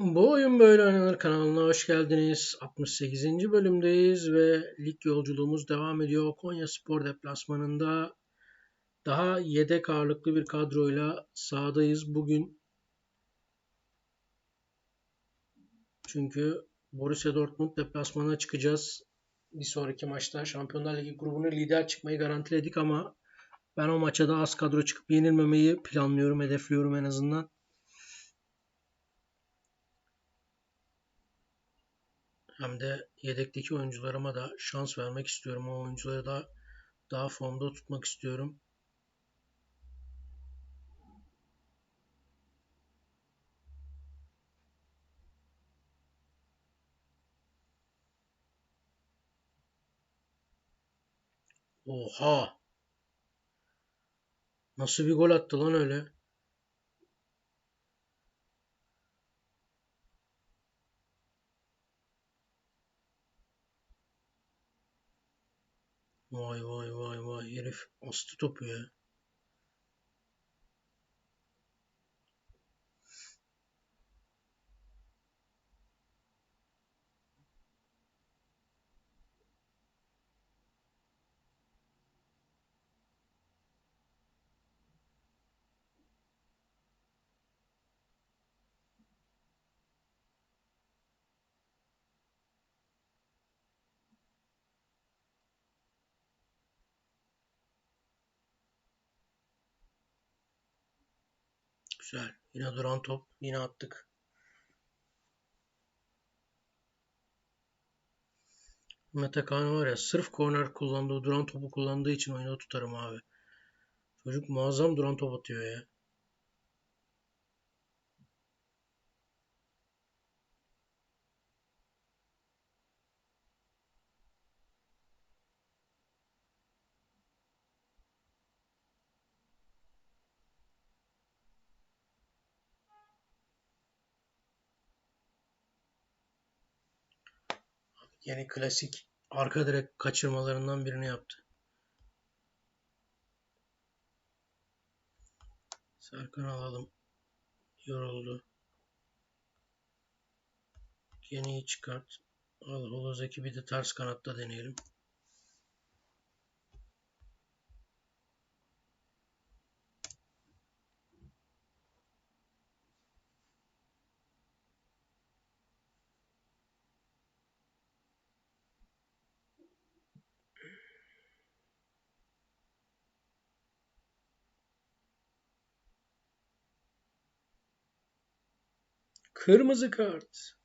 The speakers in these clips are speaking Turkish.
Bu oyun böyle oynanır kanalına hoş geldiniz. 68. bölümdeyiz ve lig yolculuğumuz devam ediyor. Konya Spor deplasmanında daha yedek ağırlıklı bir kadroyla sahadayız bugün. Çünkü Borussia Dortmund deplasmanına çıkacağız. Bir sonraki maçta Şampiyonlar Ligi grubunu lider çıkmayı garantiledik ama ben o maça da az kadro çıkıp yenilmemeyi planlıyorum, hedefliyorum en azından. Hem de yedekteki oyuncularıma da şans vermek istiyorum. O oyuncuları da daha formda tutmak istiyorum. Oha! Nasıl bir gol attı lan öyle? Vay vay vay vay herif astı topu ya. Güzel. Yine duran top. Yine attık. Mete Kaan var ya sırf korner kullandığı, duran topu kullandığı için oyunu tutarım abi. Çocuk muazzam duran top atıyor ya. Yeni klasik arka direk kaçırmalarından birini yaptı. Serkan alalım. Yoruldu. Yeniyi çıkart. Al Holozeki bir de ters kanatta deneyelim. Kırmızı kart.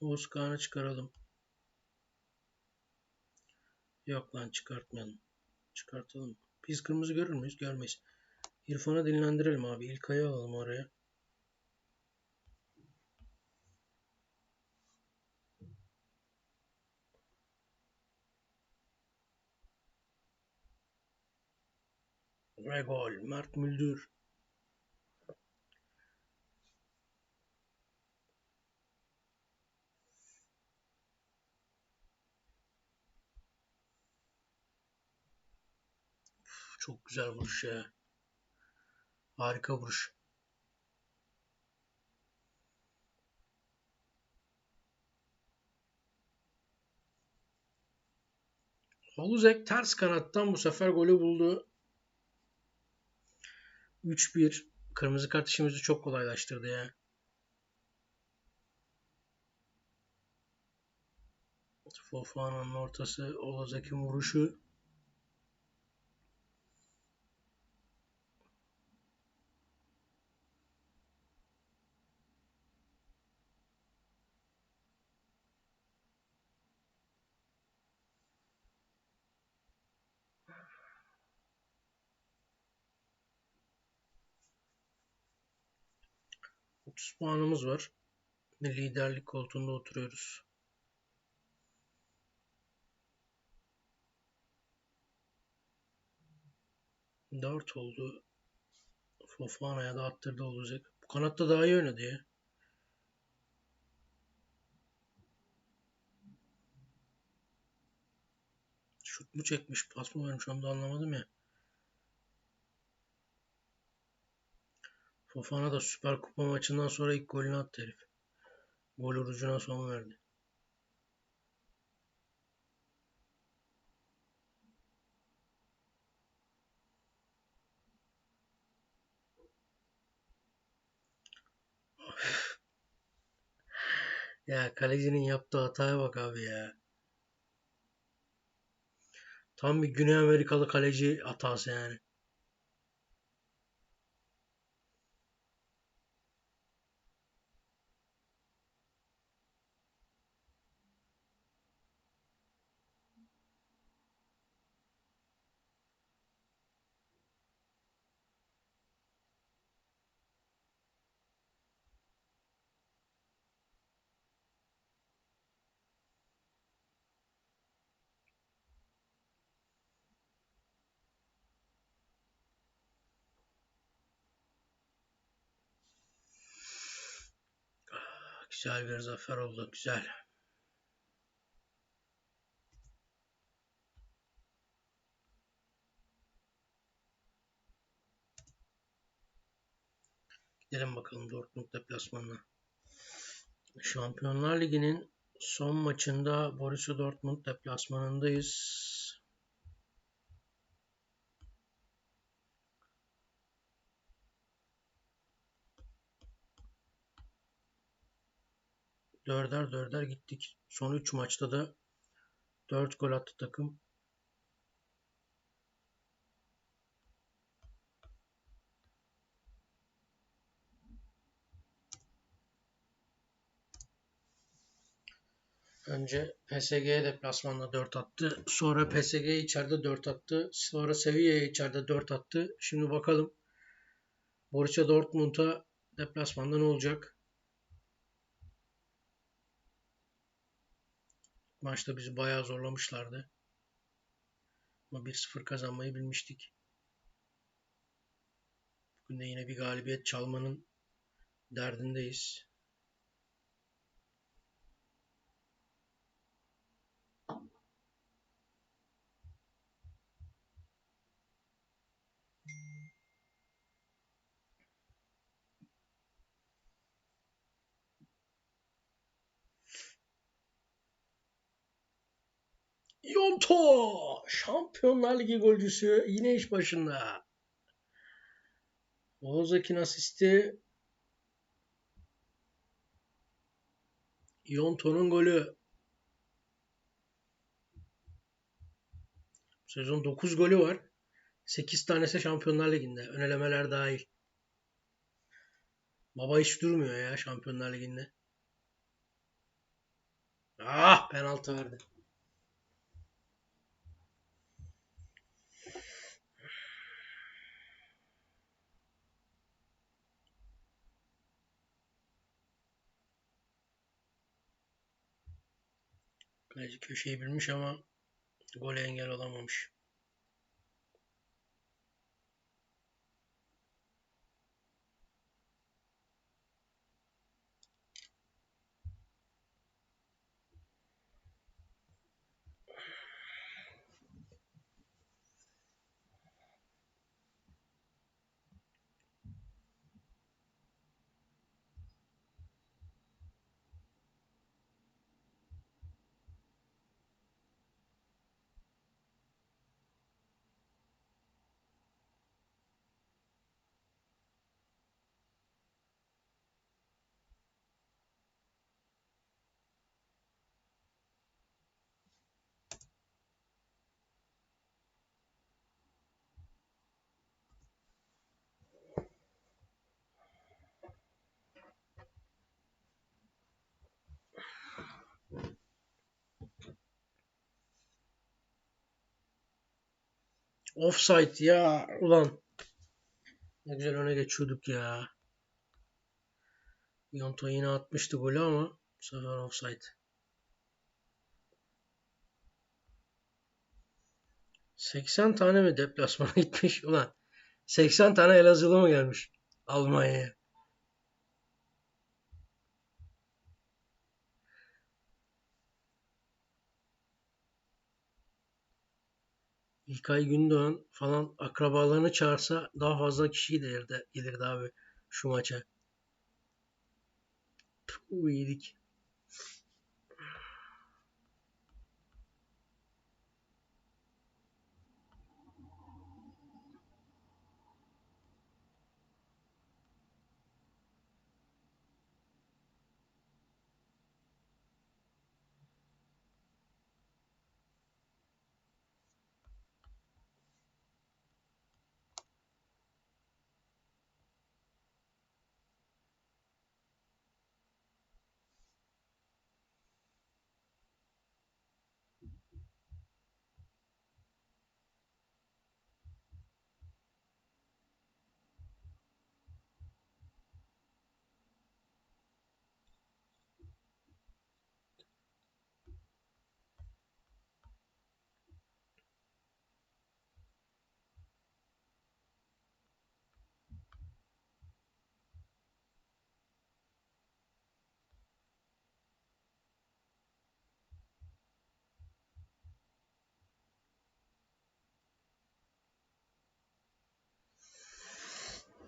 Oğuz Kağan'ı çıkaralım. Yok lan çıkartmayalım. Çıkartalım. Biz kırmızı görür müyüz? Görmeyiz. İrfan'ı dinlendirelim abi. İlkay'ı alalım oraya. Ve gol. Mert Müldür. Çok güzel vuruş ya. Harika vuruş. Holuzek ters kanattan bu sefer golü buldu. 3-1. Kırmızı kart işimizi çok kolaylaştırdı ya. Fofana'nın ortası, Olazek'in vuruşu. Otuz puanımız var. Liderlik koltuğunda oturuyoruz. Dört oldu. Fofana'ya da attırdı olacak. Bu kanatta daha iyi oynadı ya. Şut mu çekmiş, pas mı vermiş onu da anlamadım ya. Fofana da Süper Kupa maçından sonra ilk golünü attı herif. Gol orucuna son verdi. Ya kalecinin yaptığı hataya bak abi ya. Tam bir Güney Amerikalı kaleci hatası yani. Güzel bir zafer oldu. Güzel. Gidelim bakalım Dortmund deplasmanına. Şampiyonlar Ligi'nin son maçında Borussia Dortmund deplasmanındayız. Dörder dörder gittik. Son 3 maçta da 4 gol attı takım. Önce PSG'ye deplasmanda 4 attı. Sonra PSG'ye içeride 4 attı. Sonra Sevilla'ya içeride 4 attı. Şimdi bakalım Borussia Dortmund'a deplasmanda ne olacak? Maçta bizi bayağı zorlamışlardı. Ama 1-0 kazanmayı bilmiştik. Bugün de yine bir galibiyet çalmanın derdindeyiz. Yonto! Şampiyonlar Ligi golcüsü yine iş başında. Oğuzak'ın asisti Yonto'nun golü. Sezon 9 golü var. 8 tanesi Şampiyonlar Ligi'nde. Önelemeler dahil. Baba hiç durmuyor ya Şampiyonlar Ligi'nde. Ah penaltı verdi. Kaleci köşeyi bilmiş ama gole engel olamamış. Offside ya ulan. Ne güzel öne geçiyorduk ya. Yonto yine atmıştı golü ama bu sefer offside. ...80 tane mi deplasmana gitmiş ulan? 80 tane Elazığlı mı gelmiş Almanya'ya? İlkay Gündoğan falan akrabalarını çağırsa daha fazla kişi gelirdi, gelirdi abi. şu maça. Puh.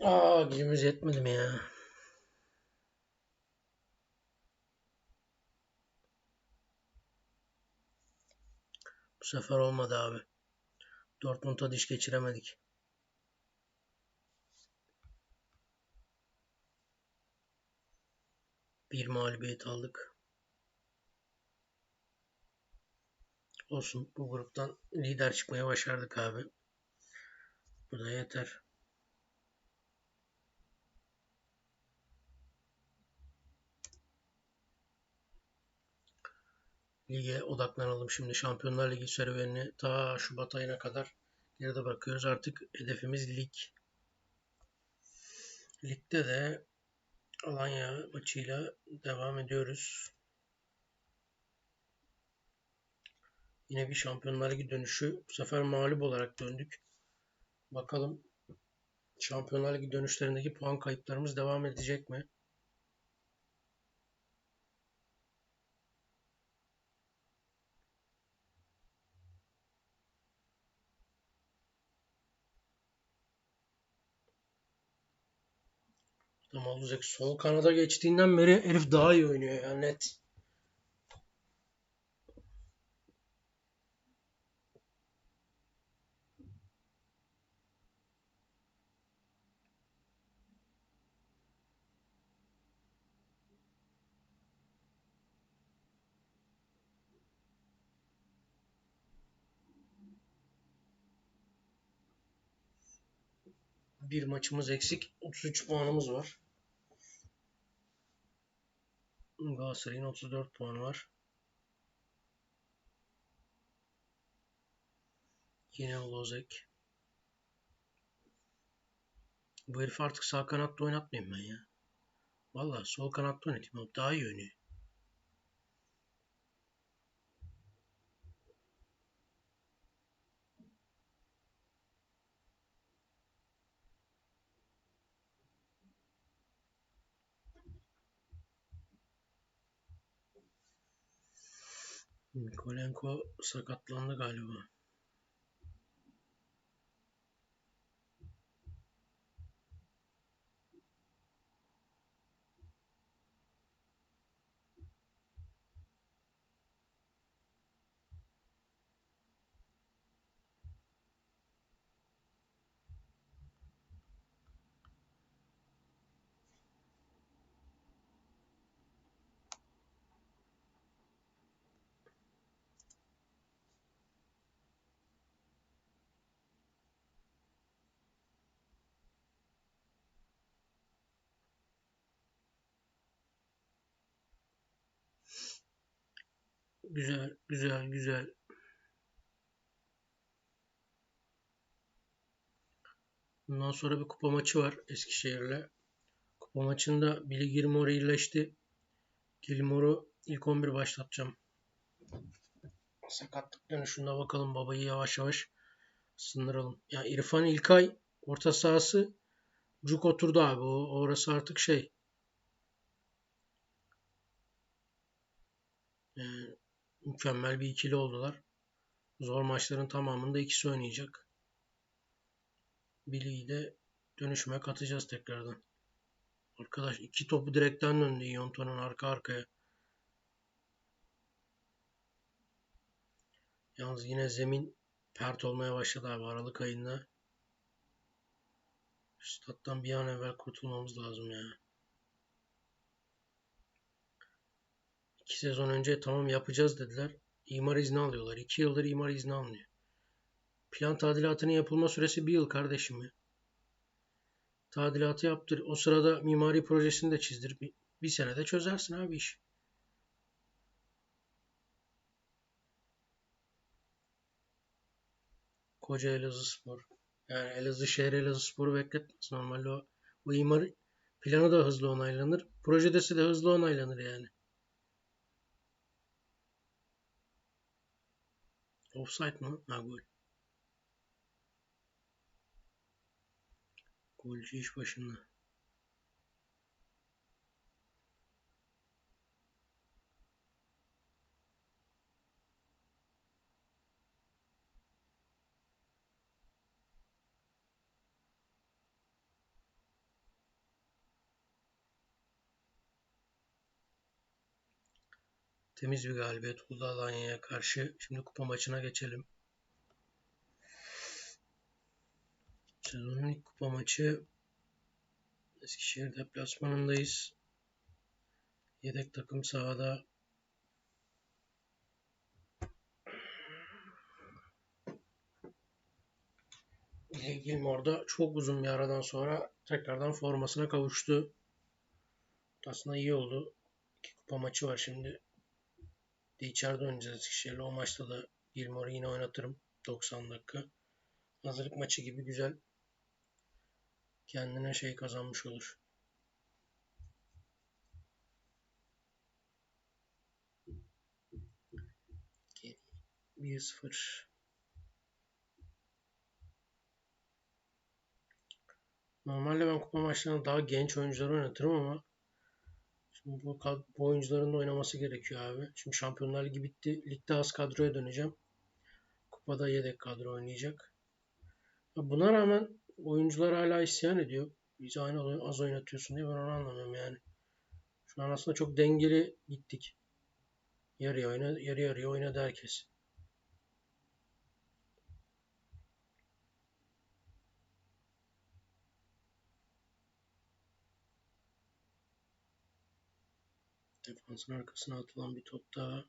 Aa gücümüz yetmedi mi ya? Bu sefer olmadı abi. Dortmund'a diş geçiremedik. Bir mağlubiyet aldık. Olsun bu gruptan lider çıkmaya başardık abi. Bu da yeter. Lige odaklanalım şimdi. Şampiyonlar Ligi serüvenini ta Şubat ayına kadar geride bırakıyoruz. Artık hedefimiz lig. Ligde de Alanya maçıyla devam ediyoruz. Yine bir Şampiyonlar Ligi dönüşü. Bu sefer mağlup olarak döndük. Bakalım Şampiyonlar Ligi dönüşlerindeki puan kayıplarımız devam edecek mi? Tam olacak. Sol kanada geçtiğinden beri herif daha iyi oynuyor ya net. Bir maçımız eksik. 33 puanımız var. Galatasaray'ın 34 puanı var. Yine Lozek. Bu herif artık sağ kanatta oynatmayayım ben ya. Valla sol kanatta oynatayım. Daha iyi oynuyor. Kolenko sakatlandı galiba. Güzel, güzel, güzel. Bundan sonra bir kupa maçı var Eskişehir'le. Kupa maçında Billy Gilmore iyileşti. Gilmore'u ilk 11 başlatacağım. Sakatlık dönüşünde bakalım babayı yavaş yavaş sındıralım. Ya yani İrfan İlkay orta sahası cuk oturdu abi. O, orası artık şey. Yani mükemmel bir ikili oldular. Zor maçların tamamında ikisi oynayacak. Billy'yi de dönüşüme katacağız tekrardan. Arkadaş iki topu direkten döndü Ionton'un arka arkaya. Yalnız yine zemin pert olmaya başladı abi Aralık ayında. Stat'tan bir an evvel kurtulmamız lazım ya. İki sezon önce tamam yapacağız dediler. İmar izni alıyorlar. İki yıldır imar izni almıyor. Plan tadilatının yapılma süresi bir yıl kardeşim ya. Tadilatı yaptır. O sırada mimari projesini de çizdir. Bir, bir senede çözersin abi iş. Koca Elazığ Spor. Yani Elazığ şehri Elazığ Spor'u bekletmez. Normalde o, o imar planı da hızlı onaylanır. Projedesi de hızlı onaylanır yani. Offside mı? Ha gol. Golcü iş başında. Temiz bir galibiyet oldu Alanya'ya karşı. Şimdi kupa maçına geçelim. Sezonun ilk kupa maçı Eskişehir deplasmanındayız. Yedek takım sahada. orada çok uzun bir aradan sonra tekrardan formasına kavuştu. Aslında iyi oldu. İki kupa maçı var şimdi. De içeride oynayacağız Eskişehir'le. O maçta da Gilmore'u yine oynatırım. 90 dakika. Hazırlık maçı gibi güzel kendine şey kazanmış olur. Bir sıfır. Normalde ben kupa maçlarında daha genç oyuncuları oynatırım ama bu, bu oyuncuların da oynaması gerekiyor abi. Şimdi Şampiyonlar Ligi bitti. Ligde az kadroya döneceğim. Kupada yedek kadro oynayacak. Buna rağmen oyuncular hala isyan ediyor. Bizi aynı az oynatıyorsun diye ben onu anlamıyorum yani. Şu an aslında çok dengeli gittik. Yarı oyna, yarı yarıya oynadı herkes. Defansın arkasına atılan bir top daha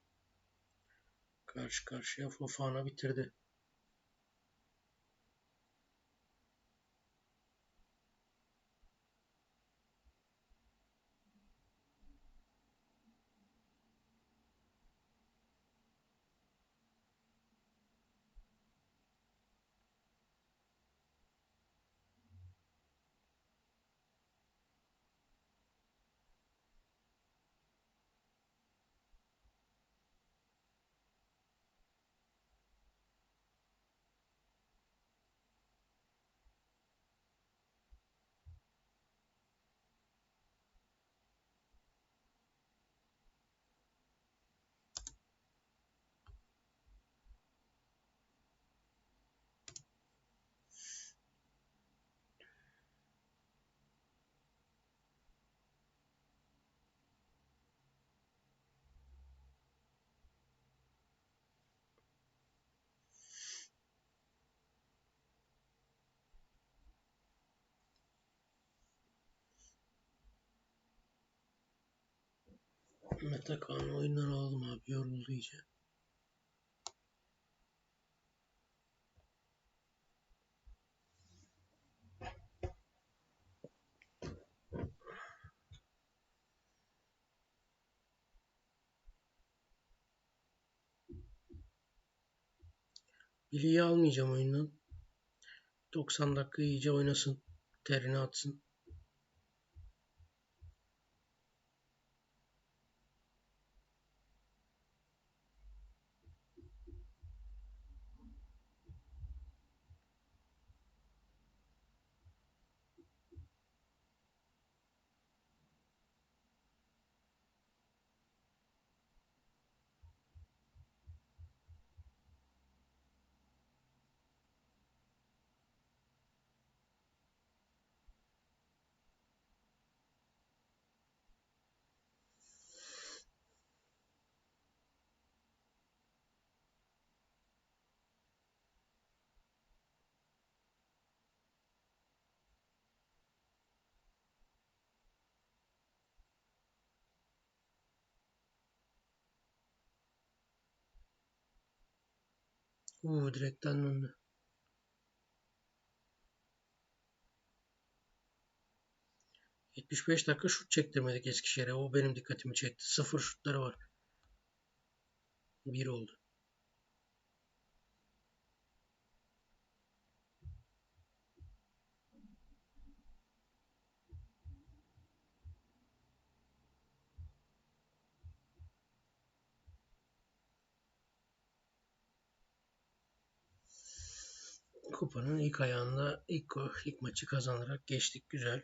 karşı karşıya Fofana bitirdi. Mete Kaan oyundan alalım abi. Yoruldu iyice. Billy'yi almayacağım oyundan. 90 dakika iyice oynasın. Terini atsın. Uuu direkten döndü. ...75 dakika şut çektirmedik Eskişehir'e. O benim dikkatimi çekti. Sıfır şutları var. Bir oldu. Kupanın ilk ayağında ilk, ilk maçı kazanarak geçtik. Güzel.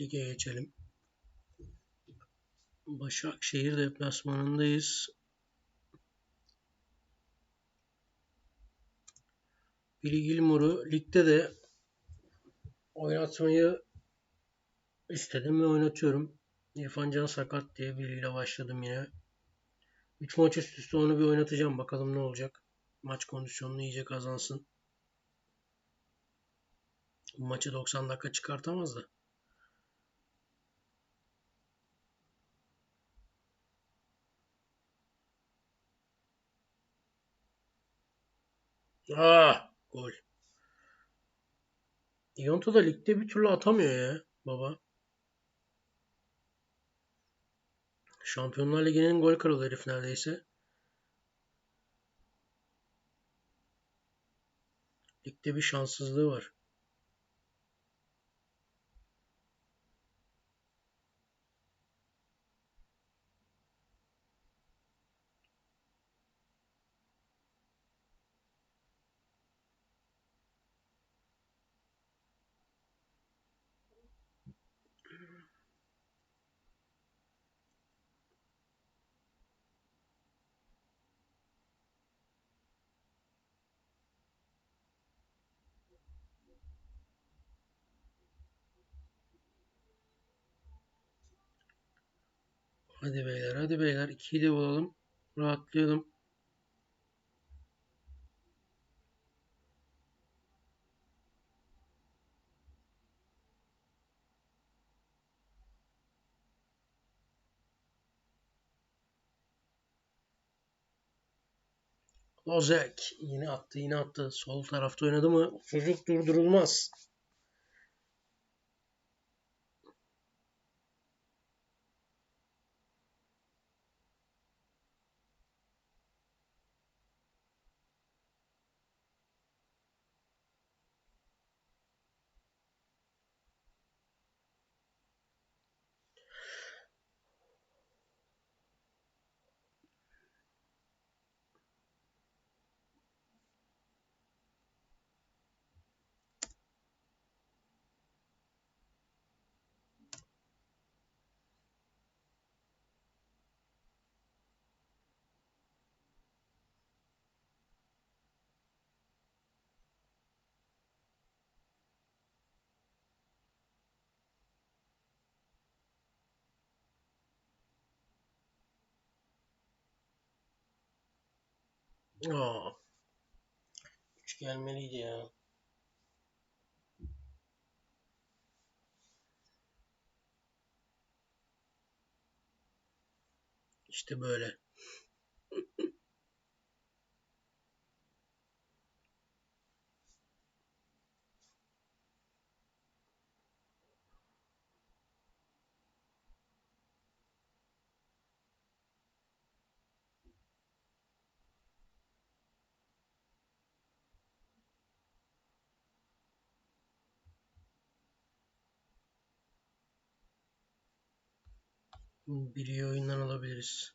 Lige geçelim. Başakşehir deplasmanındayız. Billy Gilmore'u ligde de oynatmayı istedim ve oynatıyorum. İrfan Can sakat diye biriyle başladım yine. 3 maç üst üste onu bir oynatacağım. Bakalım ne olacak. Maç kondisyonunu iyice kazansın. Bu maçı 90 dakika çıkartamaz da. Ah, gol. Ionto da ligde bir türlü atamıyor ya baba. Şampiyonlar Ligi'nin gol kralı herif neredeyse. Ligde bir şanssızlığı var. Hadi beyler hadi beyler. 2'yi de bulalım. Rahatlayalım. Lozek yine attı yine attı. Sol tarafta oynadı mı çocuk durdurulmaz. Aa. Üç gelmeliydi ya. İşte böyle. Biri oyundan alabiliriz.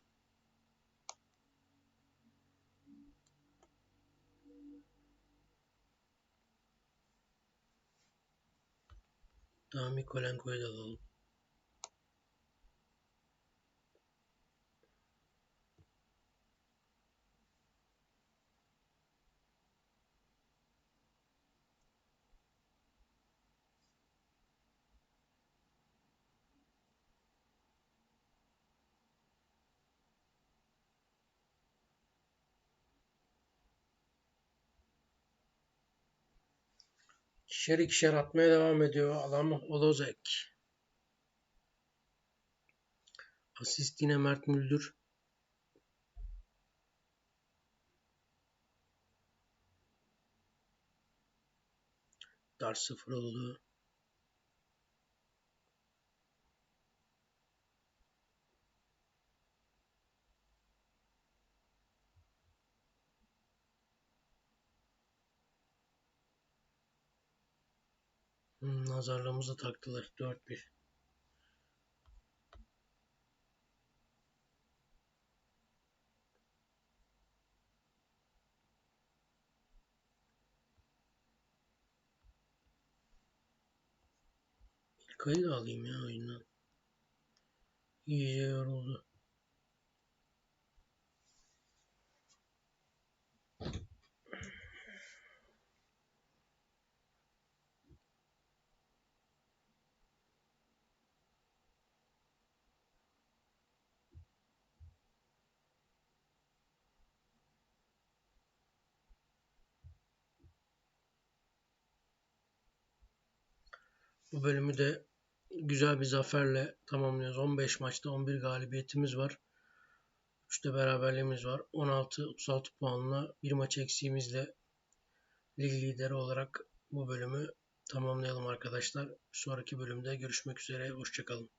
Daha Mikolenko'yu da alalım. İkişer ikişer atmaya devam ediyor Alam Olozek. Asist yine Mert Müldür. Dar Sıfıroğlu. Hmm, nazarlığımızı taktılar. 4-1. İlkay'ı da alayım ya oyundan. İyice yoruldu. Bu bölümü de güzel bir zaferle tamamlıyoruz. 15 maçta 11 galibiyetimiz var. 3'te beraberliğimiz var. 16-36 puanla bir maç eksiğimizle lig lideri olarak bu bölümü tamamlayalım arkadaşlar. Bir sonraki bölümde görüşmek üzere. Hoşçakalın.